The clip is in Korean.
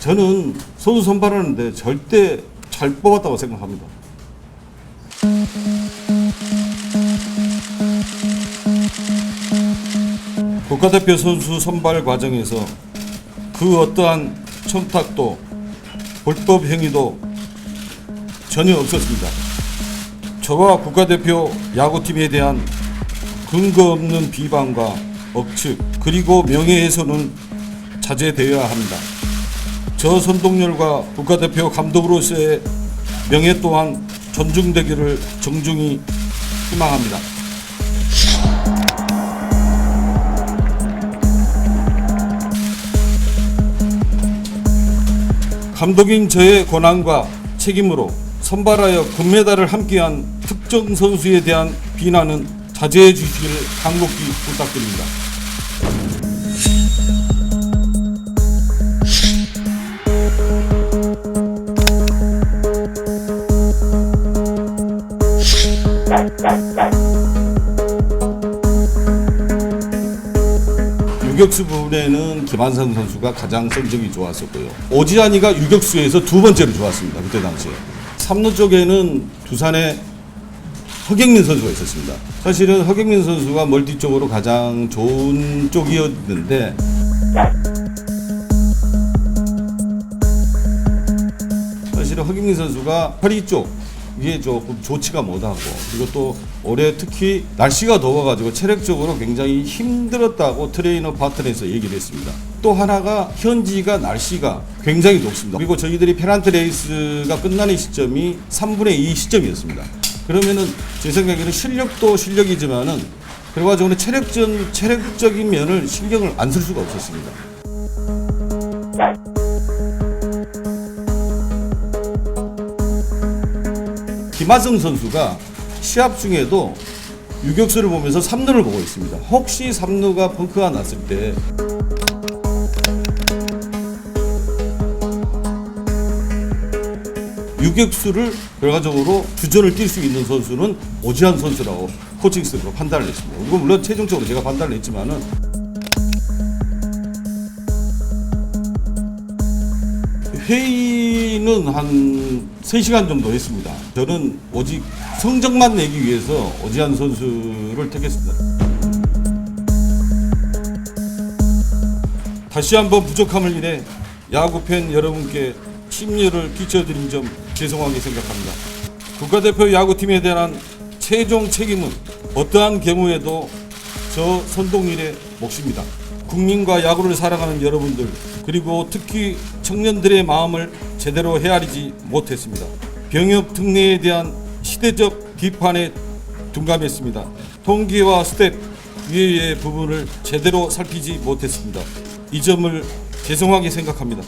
저는 선수 선발하는데 절대 잘 뽑았다고 생각합니다. 국가대표 선수 선발 과정에서 그 어떠한 청탁도 불법 행위도 전혀 없었습니다. 저와 국가대표 야구팀에 대한 근거 없는 비방과 억측 그리고 명예훼손은 자제되어야 합니다. 저 선동열과 국가대표 감독으로서의 명예 또한 존중되기를 정중히 희망합니다. 감독인 저의 권한과 책임으로 선발하여 금메달을 함께한 특정 선수에 대한 비난은 자제해 주시기를 간곡히 부탁드립니다. 유격수 부분에는 김한성 선수가 가장 성적이 좋았었고요. 오지환이가 유격수에서 두 번째로 좋았습니다. 그때 당시에. 3루 쪽에는 두산의 허경민 선수가 있었습니다. 사실은 허경민 선수가 멀티 쪽으로 가장 좋은 쪽이었는데 사실은 허경민 선수가 허리 쪽 이게 조금 좋지가 못하고 그리고 또 올해 특히 날씨가 더워가지고 체력적으로 굉장히 힘들었다고 트레이너 파트너에서 얘기를 했습니다. 또 하나가 현지가 날씨가 굉장히 높습니다. 그리고 저희들이 페란트 레이스가 끝나는 시점이 3분의 2 시점이었습니다. 그러면은 제 생각에는 실력도 실력이지만은 결과적으로 체력전 체력적인 면을 신경을 안 쓸 수가 없었습니다. 김하성 선수가 시합 중에도 유격수를 보면서 3루를 보고 있습니다. 혹시 3루가 펑크가 났을 때 유격수를 결과적으로 주전을 뛸 수 있는 선수는 오지환 선수라고 코칭 스태프가 판단을 했습니다. 이거 물론 최종적으로 제가 판단을 했지만은 회의는 한 3시간 정도 했습니다. 저는 오직 성적만 내기 위해서 오지환 선수를 택했습니다. 다시 한번 부족함을 인해 야구팬 여러분께 심려를 끼쳐드린 점 죄송하게 생각합니다. 국가대표 야구팀에 대한 최종 책임은 어떠한 경우에도 저 선동일의 몫입니다. 국민과 야구를 사랑하는 여러분들 그리고 특히 청년들의 마음을 제대로 헤아리지 못했습니다. 병역 특례에 대한 시대적 비판에 둔감했습니다. 통계와 스텝 위의 부분을 제대로 살피지 못했습니다. 이 점을 죄송하게 생각합니다.